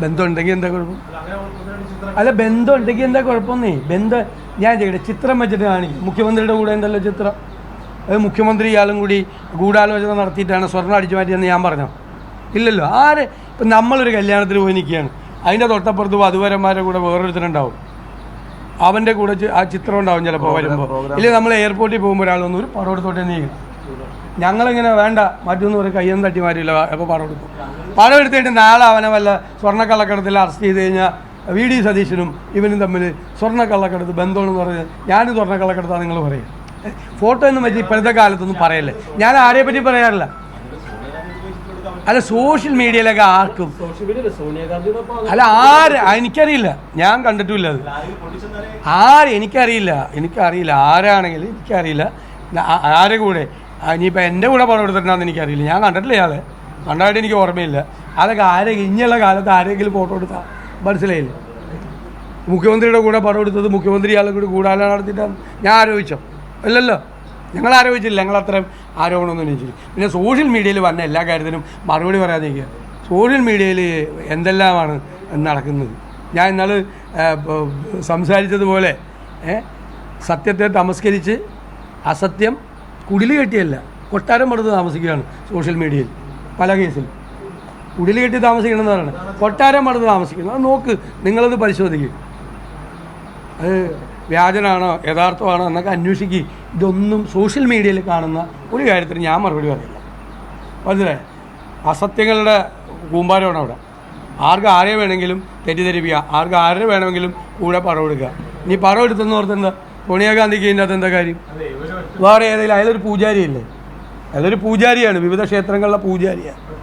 ബന്ധം ഉണ്ടെങ്കിൽ എന്താ കുഴപ്പം? അല്ല ബന്ധം ഉണ്ടെങ്കിൽ എന്താ കുഴപ്പമെന്നേ? ബന്ധം ഞാൻ ചെയ്യട്ടെ ചിത്രം വെച്ചിട്ട് കാണിക്കും. മുഖ്യമന്ത്രിയുടെ കൂടെ ഉണ്ടല്ലോ ചിത്രം. അത് മുഖ്യമന്ത്രി ഇയാളും കൂടി ഗൂഢാലോചന നടത്തിയിട്ടാണ് സ്വർണം അടിച്ചു മാറ്റിയെന്ന് ഞാൻ പറഞ്ഞു? ഇല്ലല്ലോ. ആര്? ഇപ്പം നമ്മളൊരു കല്യാണത്തിന് പോയി നിൽക്കുകയാണ്. അതിന്റെ തൊട്ടപ്പുറത്ത് വധുവരന്മാരുടെ കൂടെ വേറൊരുത്തരുണ്ടാവും അവന്റെ കൂടെ ആ ചിത്രം ഉണ്ടാവും ചിലപ്പോൾ വരുമ്പോൾ ഇല്ലെങ്കിൽ നമ്മൾ എയർപോർട്ടിൽ പോകുമ്പോൾ ഒരാളൊന്നും ഒരു പടം എടുത്തോട്ടേ നീ ഞങ്ങളിങ്ങനെ വേണ്ട മറ്റൊന്നും ഒരു കയ്യൊന്നും തട്ടി മാറ്റില്ല അപ്പോൾ പടം എടുക്കും. പടം എടുത്തിട്ട് നാളെ അവനെ വല്ല സ്വർണക്കള്ളക്കടത്തിൽ അറസ്റ്റ് ചെയ്ത് കഴിഞ്ഞാൽ വി ഡി സതീശനും ഇവനും തമ്മിൽ സ്വർണക്കള്ളക്കടത്ത് ബന്ധമെന്ന് പറഞ്ഞ് ഞാനും സ്വർണക്കള്ളക്കടത്താണ് നിങ്ങൾ പറയും. ഫോട്ടോ എന്ന് വെച്ച് ഇപ്പോഴത്തെ കാലത്തൊന്നും പറയല്ലേ? ഞാൻ ആരെ പറ്റി പറയാറില്ല? അല്ല സോഷ്യൽ മീഡിയയിലൊക്കെ ആർക്കും? അല്ല ആര്? എനിക്കറിയില്ല. ഞാൻ കണ്ടിട്ടില്ല അത്. ആര്? എനിക്കറിയില്ല. എനിക്കറിയില്ല. ആരാണെങ്കിലും എനിക്കറിയില്ല. ആരെ കൂടെ? ഇനിയിപ്പോൾ എന്റെ കൂടെ പണം എടുത്തിട്ടുണ്ടെന്ന് എനിക്കറിയില്ല. ഞാൻ കണ്ടിട്ടില്ല ഇയാളെ. കണ്ടായിട്ട് എനിക്ക് ഓർമ്മയില്ല. അതൊക്കെ ആരെങ്കിലും ഇനിയുള്ള കാലത്ത് ആരെങ്കിലും ഫോട്ടോ എടുത്താൽ മനസ്സിലായില്ല? മുഖ്യമന്ത്രിയുടെ കൂടെ പണം എടുത്തത് മുഖ്യമന്ത്രി ഇയാളെ കൂടി കൂടാലാണ് നടത്തിയിട്ടാണ് ഞാൻ ആരോപിച്ചോ? അല്ലല്ലോ ഞങ്ങൾ ആരോപിച്ചില്ല. ഞങ്ങൾ അത്രയും ആരോപണമൊന്നും ഉന്നയിച്ചില്ല. പിന്നെ സോഷ്യൽ മീഡിയയിൽ വന്ന എല്ലാ കാര്യത്തിനും മറുപടി പറയാതിരിക്കുക. സോഷ്യൽ മീഡിയയിൽ എന്തെല്ലാമാണ് നടക്കുന്നത്? ഞാൻ ഇന്നാൾ സംസാരിച്ചതുപോലെ സത്യത്തെ തമസ്കരിച്ച് അസത്യം കുടിൽ കെട്ടിയല്ല കൊട്ടാരം പടുത്ത് താമസിക്കുകയാണ് സോഷ്യൽ മീഡിയയിൽ പല കേസിൽ കുടിൽ കെട്ടി താമസിക്കണമെന്നാണ്. കൊട്ടാരം പടുത്ത് താമസിക്കുന്നു. അത് നോക്ക് നിങ്ങളത് പരിശോധിക്കുക അത് വ്യാജനാണോ യഥാർത്ഥമാണോ എന്നൊക്കെ അന്വേഷിക്കുക ഇതൊന്നും സോഷ്യൽ മീഡിയയിൽ കാണുന്ന ഒരു കാര്യത്തിന് ഞാൻ മറുപടി പറയില്ല. മനസ്സിലായി? അസത്യങ്ങളുടെ കൂമ്പാരമാണ് അവിടെ. ആർക്ക് ആരെ വേണമെങ്കിലും തെറ്റിദ്ധരിപ്പിക്കുക ആർക്ക് ആരെ വേണമെങ്കിലും കൂടെ പറവെടുക്കുക ഇനി പടം എടുത്തെന്ന് ഓർത്ത് എന്താ? സോണിയാഗാന്ധിക്ക് ഇതിന്റെ അകത്ത് എന്താ കാര്യം? വേറെ ഏതെങ്കിലും അയാളൊരു പൂജാരിയല്ലേ? അയാളൊരു പൂജാരിയാണ് വിവിധ ക്ഷേത്രങ്ങളിലെ പൂജാരിയാണ്.